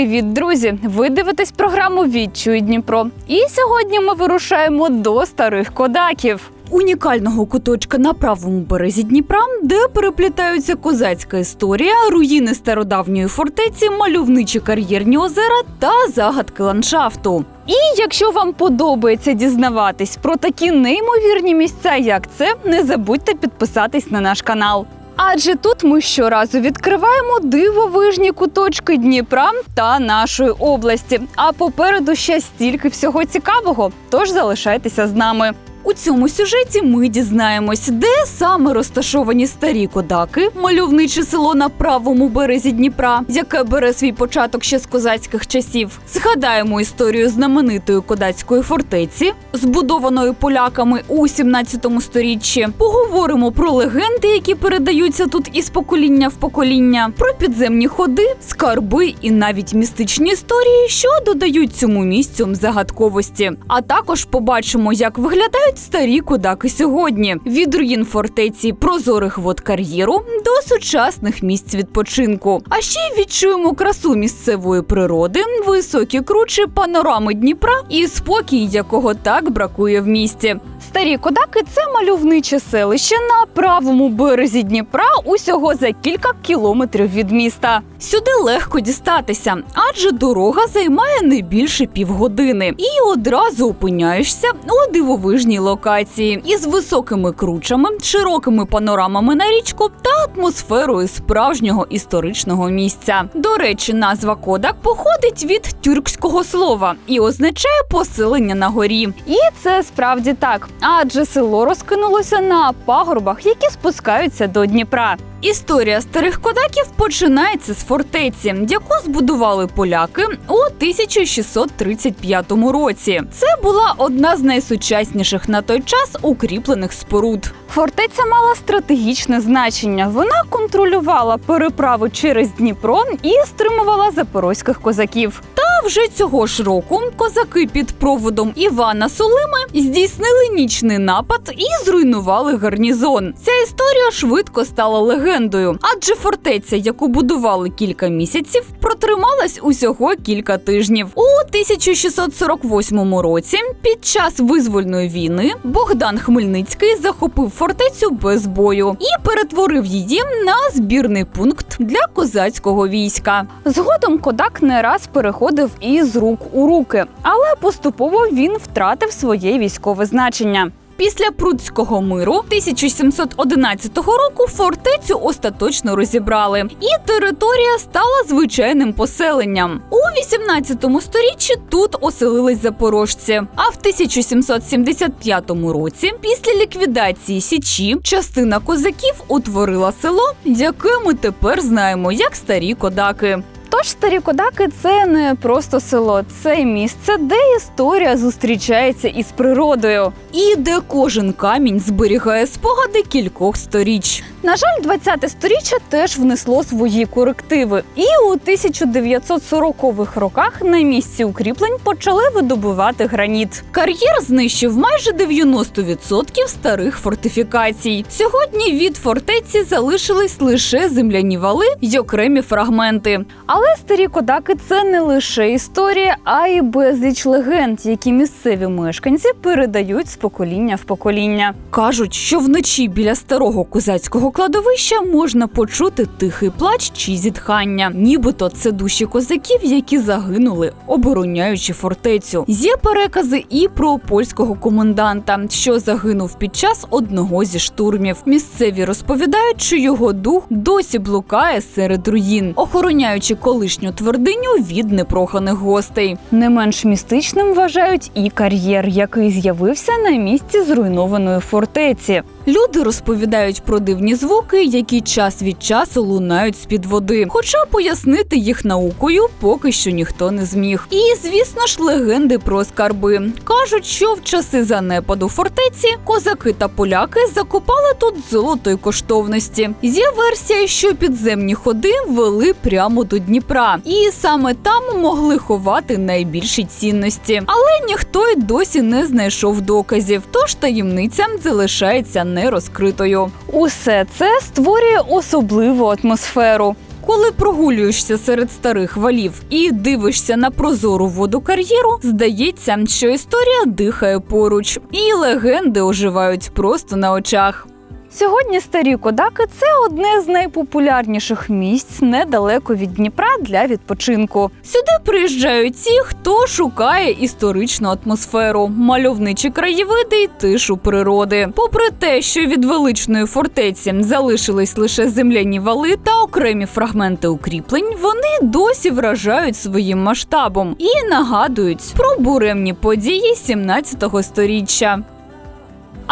Привіт, друзі! Ви дивитесь програму Відчуй Дніпро. І сьогодні ми вирушаємо до старих кодаків. Унікального куточка на правому березі Дніпра, де переплітаються козацька історія, руїни стародавньої фортеці, мальовничі кар'єрні озера та загадки ландшафту. І якщо вам подобається дізнаватись про такі неймовірні місця, як це, не забудьте підписатись на наш канал. Адже тут ми щоразу відкриваємо дивовижні куточки Дніпра та нашої області. А попереду ще стільки всього цікавого. Тож залишайтеся з нами. У цьому сюжеті ми дізнаємось, де саме розташовані старі кодаки, мальовниче село на правому березі Дніпра, яке бере свій початок ще з козацьких часів. Згадаємо історію знаменитої кодацької фортеці, збудованої поляками у 17 сторіччі. Поговоримо про легенди, які передаються тут із покоління в покоління, про підземні ходи, скарби і навіть містичні історії, що додають цьому місцю загадковості. А також побачимо, як виглядають старі кодаки сьогодні: від руїн фортеці прозорих вод кар'єру до сучасних місць відпочинку. А ще відчуємо красу місцевої природи, високі кручі, панорами Дніпра і спокій, якого так бракує в місті. Старі кодаки це мальовниче селище на правому березі Дніпра, усього за кілька кілометрів від міста. Сюди легко дістатися, адже дорога займає не більше півгодини, і одразу опиняєшся у дивовижній локації із високими кручами, широкими панорамами на річку та атмосферою справжнього історичного місця. До речі, назва Кодак походить від тюркського слова і означає поселення на горі. І це справді так, адже село розкинулося на пагорбах, які спускаються до Дніпра. Історія старих кодаків починається з фортеці, яку збудували поляки у 1635 році. Це була одна з найсучасніших на той час укріплених споруд. Фортеця мала стратегічне значення. Вона контролювала переправи через Дніпро і стримувала запорозьких козаків. Та вже цього ж року козаки під проводом Івана Сулими здійснили нічний напад і зруйнували гарнізон. Ця історія швидко стала легендою, адже фортеця, яку будували кілька місяців, протрималась усього кілька тижнів. У 1648 році, під час визвольної війни, Богдан Хмельницький захопив фортецю без бою і перетворив її на збірний пункт для козацького війська. Згодом Кодак не раз переходив із рук у руки, але поступово він втратив своє військове значення. Після Прудського миру 1711 року фортецю остаточно розібрали, і територія стала звичайним поселенням. У 18 сторіччі тут оселились запорожці. А в 1775 році, після ліквідації січі, частина козаків утворила село, яке ми тепер знаємо як старі кодаки. Тож старі кодаки це не просто село, це місце, де історія зустрічається із природою, і де кожен камінь зберігає спогади кількох сторіч. На жаль, 20-те сторіччя теж внесло свої корективи, і у 1940-х роках на місці укріплень почали видобувати граніт. Кар'єр знищив майже 90% старих фортифікацій. Сьогодні від фортеці залишились лише земляні вали й окремі фрагменти. Але старі кодаки це не лише історія, а й безліч легенд, які місцеві мешканці передають з покоління в покоління. Кажуть, що вночі біля старого козацького кладовища можна почути тихий плач чи зітхання, нібито це душі козаків, які загинули, обороняючи фортецю. Є перекази і про польського коменданта, що загинув під час одного зі штурмів. Місцеві розповідають, що його дух досі блукає серед руїн, охороняючи колишню твердиню від непроханих гостей. Не менш містичним вважають і кар'єр, який з'явився на місці зруйнованої фортеці. Люди розповідають про дивні звуки, які час від часу лунають з під води. Хоча пояснити їх наукою поки що ніхто не зміг. І звісно ж, легенди про скарби кажуть, що в часи занепаду фортеці козаки та поляки закопали тут золото й коштовності. Є версія, що підземні ходи вели прямо до Дніпра, і саме там могли ховати найбільші цінності. Але ніхто й досі не знайшов доказів, тож таємниця залишається нерозкритою. Усе це створює особливу атмосферу. Коли прогулюєшся серед старих валів і дивишся на прозору воду кар'єру, здається, що історія дихає поруч, і легенди оживають просто на очах. Сьогодні старі кодаки це одне з найпопулярніших місць недалеко від Дніпра для відпочинку. Сюди приїжджають ті, хто шукає історичну атмосферу, мальовничі краєвиди й тишу природи. Попри те, що від величної фортеці залишились лише земляні вали та окремі фрагменти укріплень, вони досі вражають своїм масштабом і нагадують про буремні події 17 сторіччя.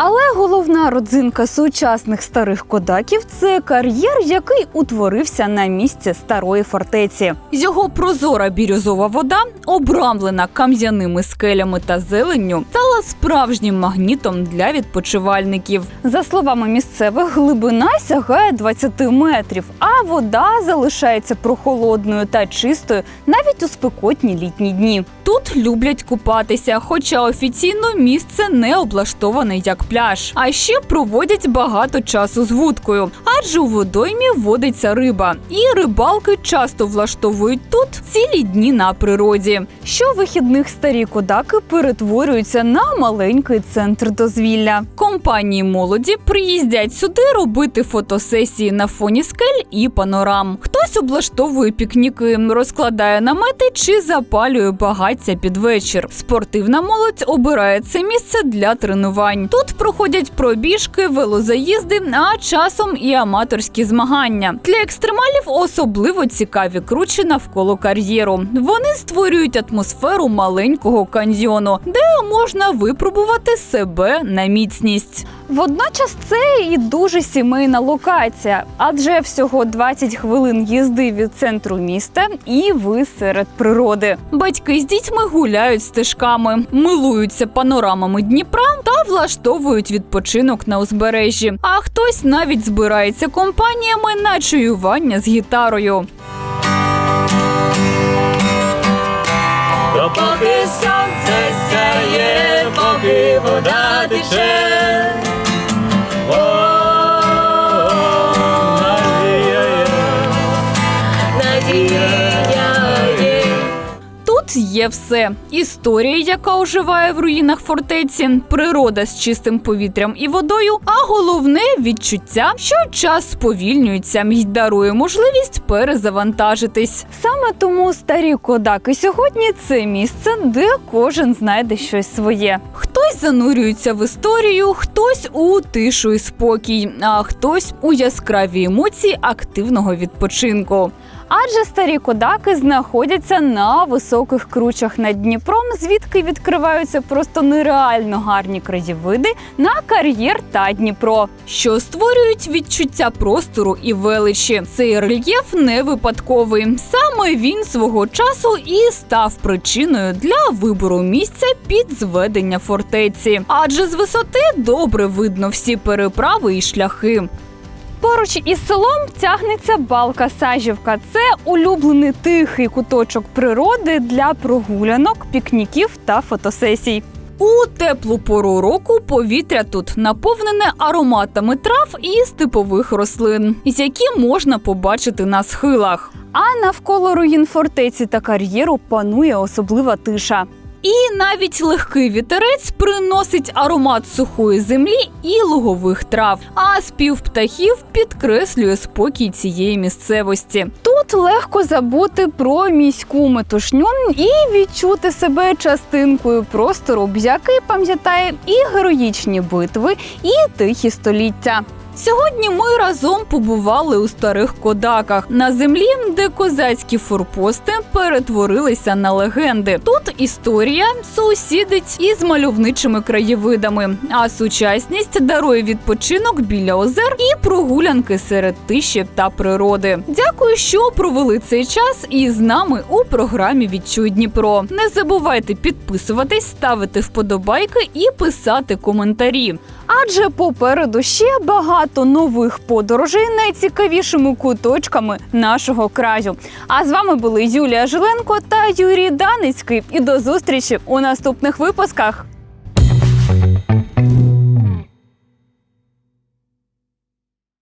Але головна родзинка сучасних старих кодаків це кар'єр, який утворився на місці старої фортеці. Його прозора бірюзова вода, обрамлена кам'яними скелями та зеленню, стала справжнім магнітом для відпочивальників. За словами місцевих, глибина сягає 20 метрів, а вода залишається прохолодною та чистою навіть у спекотні літні дні. Тут люблять купатися, хоча офіційно місце не облаштоване як пляж. А ще проводять багато часу з вудкою, адже у водоймі водиться риба, і рибалки часто влаштовують тут цілі дні на природі. Щовихідних старі кодаки перетворюються на маленький центр дозвілля. Компанії молоді приїздять сюди робити фотосесії на фоні скель і панорам. Хтось облаштовує пікніки, розкладає намети чи запалює багаття під вечір. Спортивна молодь обирає це місце для тренувань. Тут проходять пробіжки, велозаїзди, а часом і аматорські змагання. Для екстремалів особливо цікаві кручі навколо кар'єру. Вони створюють атмосферу маленького каньйону, де можна випробувати себе на міцність. Водночас це і дуже сімейна локація, адже всього 20 хвилин їзди від центру міста, і ви серед природи. Батьки з дітьми гуляють стежками, милуються панорамами Дніпра та влаштовують відпочинок на узбережжі. А хтось навіть збирається компаніями на чаювання з гітарою. Допоки сонце сяє, поки вода тече. Є все: історія, яка оживає в руїнах фортеці, природа з чистим повітрям і водою, а головне відчуття, що час сповільнюється й дарує можливість перезавантажитись. Саме тому старі кодаки сьогодні це місце, де кожен знайде щось своє. Хтось занурюється в історію, хтось у тишу і спокій, а хтось у яскраві емоції активного відпочинку. Адже старі кодаки знаходяться на високих кручах над Дніпром, звідки відкриваються просто нереально гарні краєвиди на кар'єр та Дніпро, що створюють відчуття простору і величі. Цей рельєф не випадковий. Саме він свого часу і став причиною для вибору місця під зведення фортеці. Адже з висоти добре видно всі переправи і шляхи. Поруч із селом тягнеться балка Сажівка. Це улюблений тихий куточок природи для прогулянок, пікніків та фотосесій. У теплу пору року повітря тут наповнене ароматами трав і степових рослин, які можна побачити на схилах. А навколо руїн фортеці та кар'єру панує особлива тиша. І навіть легкий вітерець приносить аромат сухої землі і лугових трав. А спів птахів підкреслює спокій цієї місцевості. Тут легко забути про міську метушню і відчути себе частинкою простору, який пам'ятає і героїчні битви, і тихі століття. Сьогодні ми разом побували у старих кодаках на землі, де козацькі форпости перетворилися на легенди. Тут історія сусідить із мальовничими краєвидами, а сучасність дарує відпочинок біля озер і прогулянки серед тиші та природи. Дякую, що провели цей час із нами у програмі Відчуй Дніпро. Не забувайте підписуватись, ставити вподобайки і писати коментарі. Адже попереду ще багато нових подорожей найцікавішими куточками нашого краю. А з вами були Юлія Жиленко та Юрій Даницький. І до зустрічі у наступних випусках.